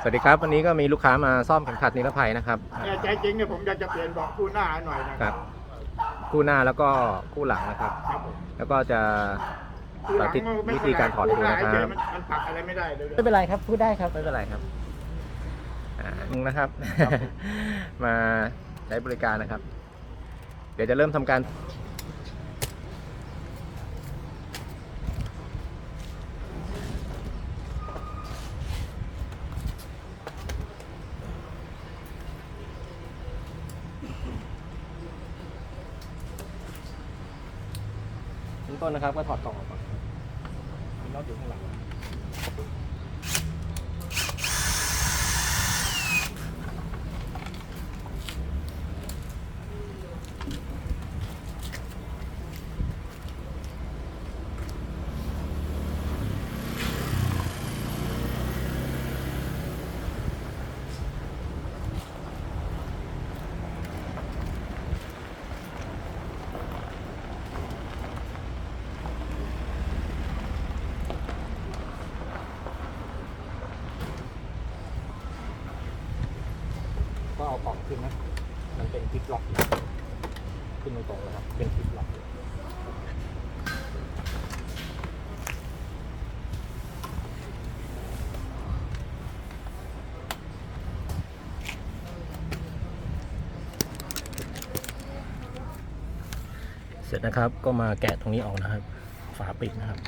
สวัสดีครับ วันนี้ก็มีลูกค้ามาซ่อมเข็มขัดนิรภัยนะครับเนี่ยใจจริงเนี่ยผมอยากจะเปลี่ยนเบาะคู่หน้าหน่อยนะคครัรับบคู่หน้าแล้วก็คู่หลังนะครับ ครับผมแล้วก็จะคู่หลังสาธิตมันไม่วิธีการถอดให้ดูนะครับ คู่หาเฉยๆมันมันปรับอะไรไม่ได้เลยไม่เป็นไรครับพูดได้ครับไม่เป็นไรครับอ่านะครับ มาใช้บริการนะครับ เดี๋ยวจะเริ่มทำการ ต้นนะครับ ก็ถอดกล่องออกก่อนมีน็อตอยู่ข้างหลัง นะมันเป็นพลิกล็อกขึ้นตรงๆเลยครับ เป็นพลิกล็อกเสร็จนะครับก็มาแกะตรงนี้ออกนะครับ ฝาปิดนะครับ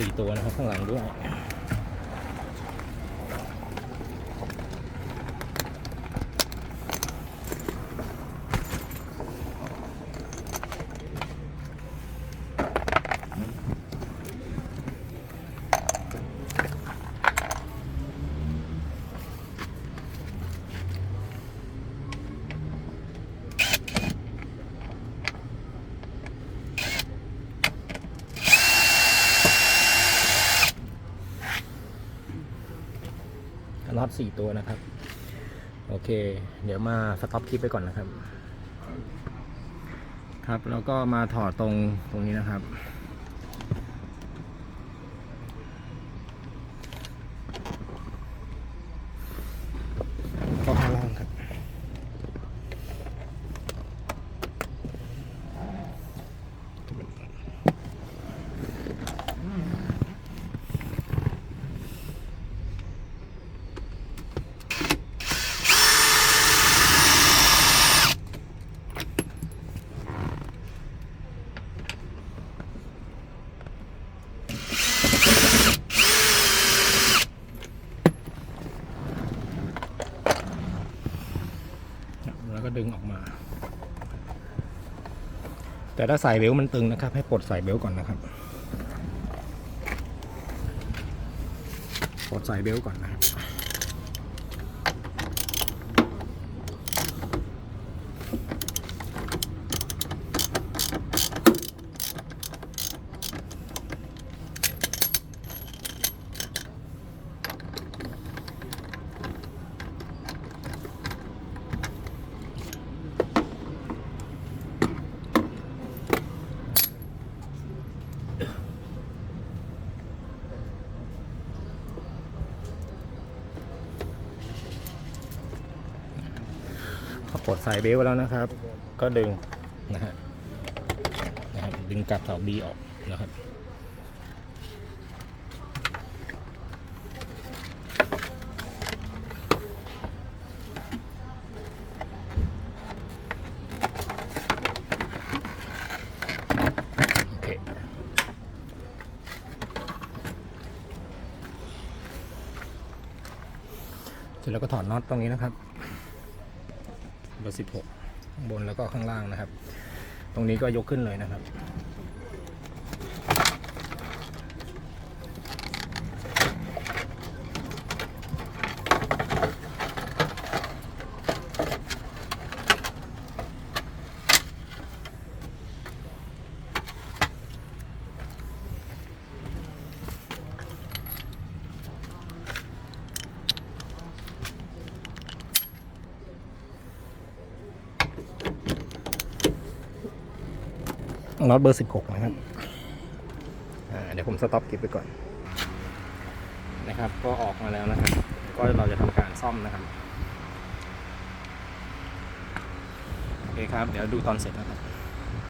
สี่ตัวนะครับข้างหลังด้วย น็อตสี่ตัวนะครับ โอเค เดี๋ยวมาสต็อปคลิปไปก่อนนะครับ ครับ แล้วก็มาถอดตรงตรงนี้นะครับ เข้าข้างล่างครับ แล้ว ก็ดึงออกมา แต่ถ้าสายเบลต์มันตึงนะครับ ให้ปลดสายเบลต์ก่อนนะครับ ปลดสายเบลต์ก่อนนะครับ ดสายเบลแล้วนะครับ ก็ดึงนะฮะนะครับดึงกับเสาบีออกนะครับโอเคเสร็จแล้วก็ถอดน็อตตรงนี้นะครับ เบอร์สิบหกข้างบนแล้วก็ข้างล่างนะครับ ตรงนี้ก็ยกขึ้นเลยนะครับ น็อตเบอร์สิบหกนะครับเดี๋ยวผมสต็อปคลิปไปก่อน นะครับ ก็ออกมาแล้วนะครับ ก็เราจะทำการซ่อมนะครับ โอเคครับ เดี๋ยวดูตอนเสร็จนะครับ